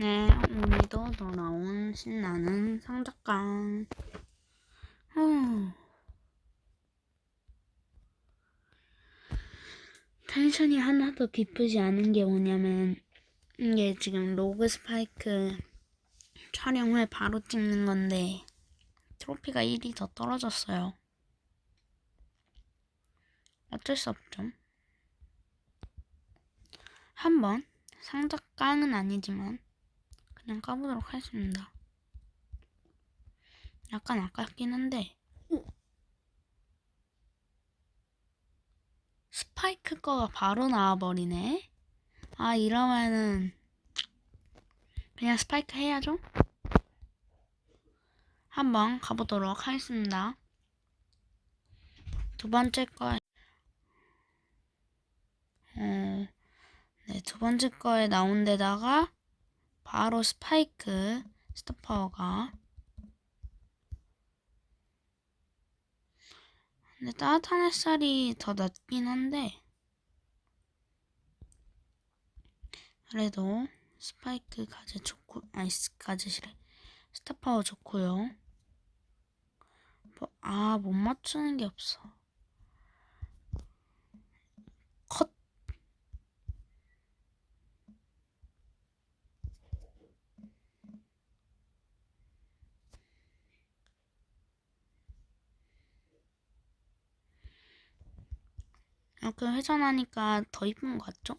네, 오늘도 돌아온 신나는 상작강. 후. 텐션이 하나도 기쁘지 않은 게 뭐냐면, 이게 지금 로그 스파이크 촬영 후에 바로 찍는 건데, 트로피가 1이 더 떨어졌어요. 어쩔 수 없죠. 한번 상작강은 아니지만, 그냥 까보도록 하겠습니다. 약간 아깝긴 한데 스파이크 거가 바로 나와버리네. 아 이러면은 그냥 스파이크 해야죠. 한번 가보도록 하겠습니다. 두 번째 거, 어, 네, 두 번째 거에 나온 데다가 바로 스파이크 스토퍼가. 근데 따뜻한 햇살이 더 낫긴 한데 그래도 스파이크 가제 좋고 아이스 가제시래 스타파워 좋고요. 뭐, 아못 맞추는 게 없어 컷 이렇게 회전하니까 더 이쁜 것 같죠?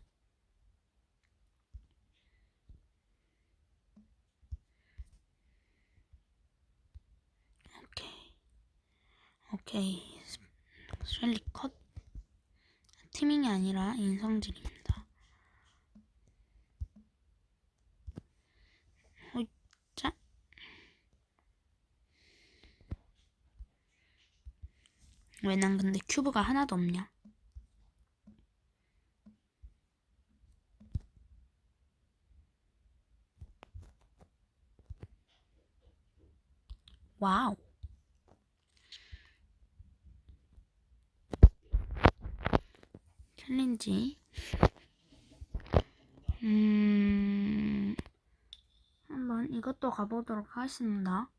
오케이. 오케이. 쉘리 컷. 티밍이 아니라 인성질입니다. 호이자. 왜난 근데 큐브가 하나도 없냐? 와우. 챌린지. 음, 한번 이것도 가보도록 하겠습니다.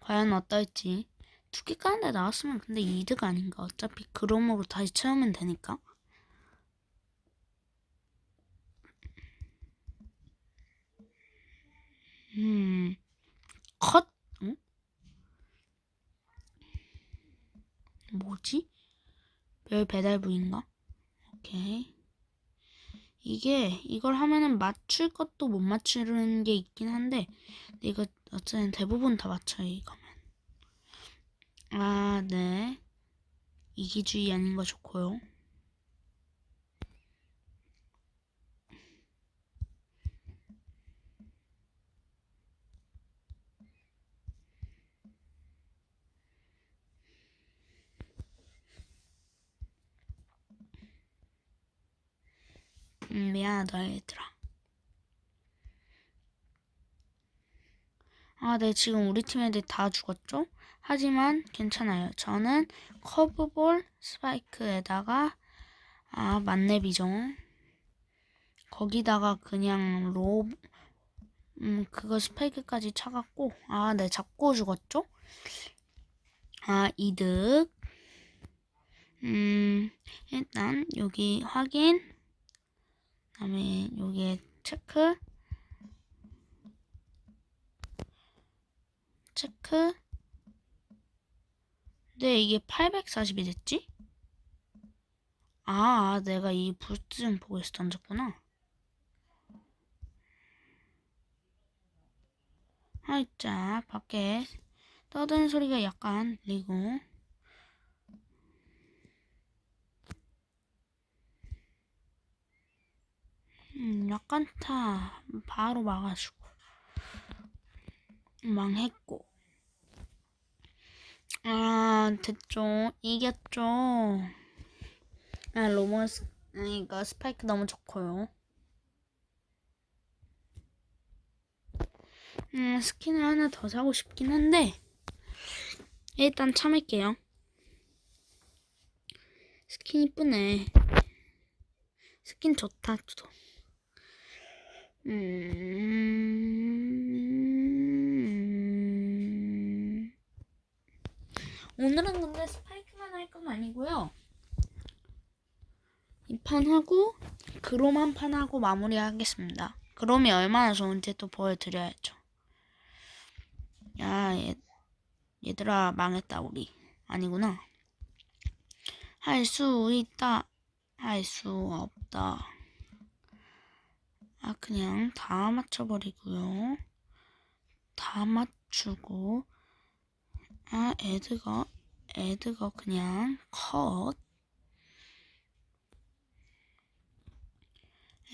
과연 어떨지. 두 개 까는데 나왔으면 근데 이득 아닌가? 어차피 그롬으로 다시 채우면 되니까. 음, 컷? 응? 뭐지? 별 배달부인가? 오케이. 이게 이걸 하면은 맞출 것도 못 맞추는 게 있긴 한데 이거 어쨌든 대부분 다 맞춰요 이거면. 아, 네. 이기주의 아닌 거 좋고요. 음, 미안하다 얘들아. 아, 네, 지금 우리 팀 애들 다 죽었죠? 하지만 괜찮아요. 저는 커브볼 스파이크에다가 아, 만렙이죠. 거기다가 그냥 로 음, 그거 스파이크까지 차갖고 아, 네, 잡고 죽었죠? 아, 이득. 음, 일단 여기 확인. 그다음에 여기에 체크. 체크. 네, 이게 840이 됐지? 아, 내가 이좀 보고 있어 던졌구나. 아이자, 밖에 떠드는 소리가 약간 들리고. 음, 약간 타 바로 막아주고. 망했고. 아 됐죠. 이겼죠. 아 로머스 이거 스파이크 너무 좋고요. 음 스킨을 하나 더 사고 싶긴 한데 일단 참을게요. 스킨 이쁘네. 스킨 좋다 또 음... 오늘은 근데 스파이크만 할 건 아니고요. 이 판 하고 그롬 한 판 하고 마무리하겠습니다. 그롬이 얼마나 좋은지 또 보여드려야죠. 야 얘, 얘들아 망했다 우리 아니구나 할 수 있다 할 수 없다. 아, 그냥 다 맞춰버리고요. 다 맞추고. 아, 애드가, 애드가 그냥 컷.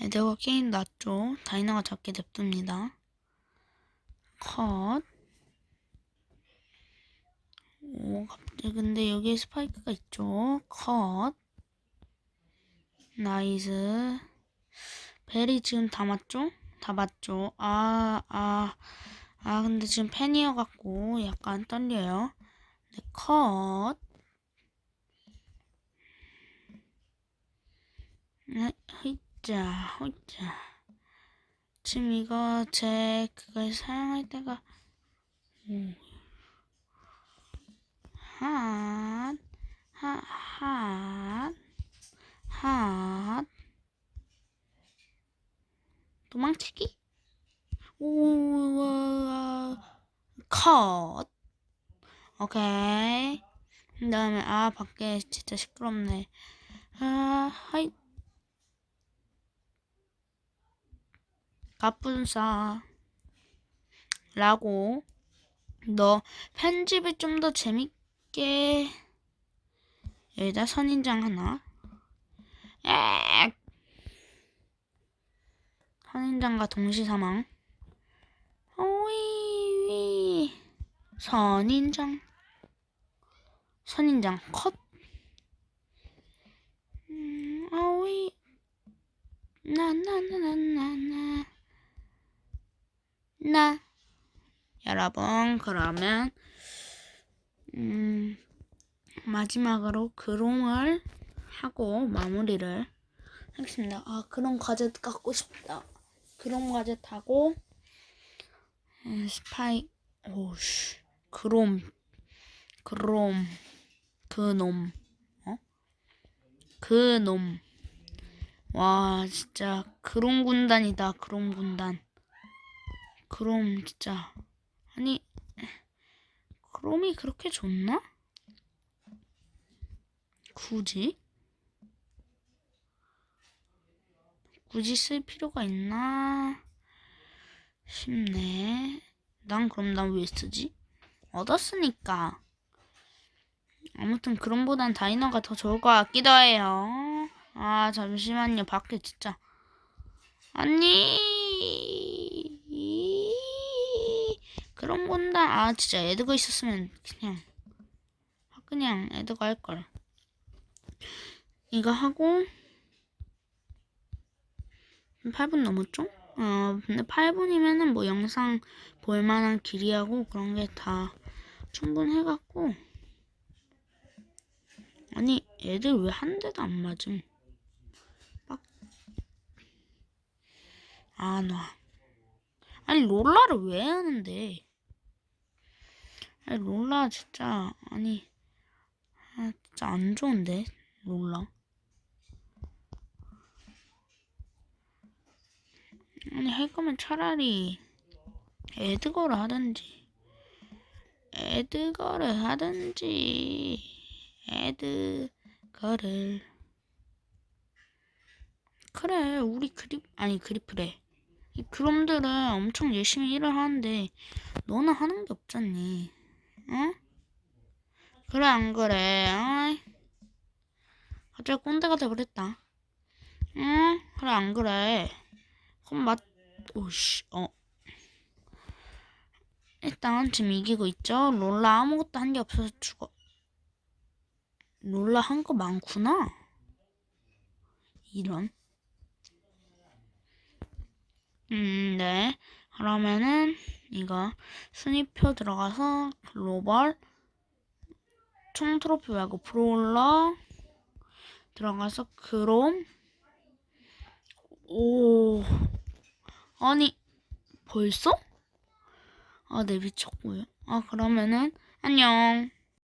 애드가 게임 났죠. 다이너가 잡게 냅둡니다. 컷. 오, 갑자기 근데 여기에 스파이크가 있죠. 컷. 나이스. 벨이 지금 다 맞죠? 다 맞죠? 아, 아, 아, 근데 지금 팬이어갖고 약간 떨려요. 네, 컷. 네, 허이자, 허이자. 지금 이거 제 그걸 사용할 때가, 오. 핫, 핫, 핫, 핫. 도망치기? 오, 컷. 오케이. 그 다음에, 아, 밖에 진짜 시끄럽네. 아, 하이. 가뿐싸. 라고. 너 편집을 좀더 재밌게. 여기다 선인장 하나. 엑! 선인장과 동시 사망. 오이 선인장. 선인장 컷. 음, 오이 나나나나나나 나. 여러분 그러면 음 마지막으로 그롱을 하고 마무리를 하겠습니다. 아 그런 과제 갖고 싶다. 그런 과제 타고 음, 스파이 오씨 그롬 그롬 그놈. 어? 그놈. 와 진짜 그롬 군단이다 그롬 군단. 그롬 진짜. 아니 그롬이 그렇게 좋나? 굳이? 굳이 쓸 필요가 있나? 싶네. 난 그럼 난 왜 쓰지? 얻었으니까. 아무튼 그럼보단 다이너가 더 좋을 것 같기도 해요. 아 잠시만요. 밖에 진짜 아니 그런 본다. 아 진짜 에드가 있었으면 그냥 그냥 에드가 할 걸. 이거 하고 8분 넘었죠? 어, 근데 8분이면은 뭐 영상 볼만한 길이하고 그런 게 다 충분해갖고. 아니, 애들 왜 한 대도 안 맞음? 막. 안 와. 아니, 롤라를 왜 하는데? 아니, 롤라 진짜, 아니, 아, 진짜 안 좋은데, 롤라. 아니 할 거면 차라리 에드거를 하든지 에드거를 하든지 에드거를 그래 우리 그립 아니 그리프래 이 그놈들은 엄청 열심히 일을 하는데 너는 하는 게 없잖니 응? 그래 안 그래 어이 갑자기 꼰대가 돼버렸다 응? 그래 안 그래 그럼 맞, 오씨, 어. 일단 지금 이기고 있죠? 롤라 아무것도 한 게 없어서 죽어. 롤라 한 거 많구나. 이런. 음, 네. 그러면은 이거 순위표 들어가서 글로벌 총 트로피 말고 브롤러 들어가서 그롬 오 아니 벌써? 아 네 미쳤고요 아 그러면은 안녕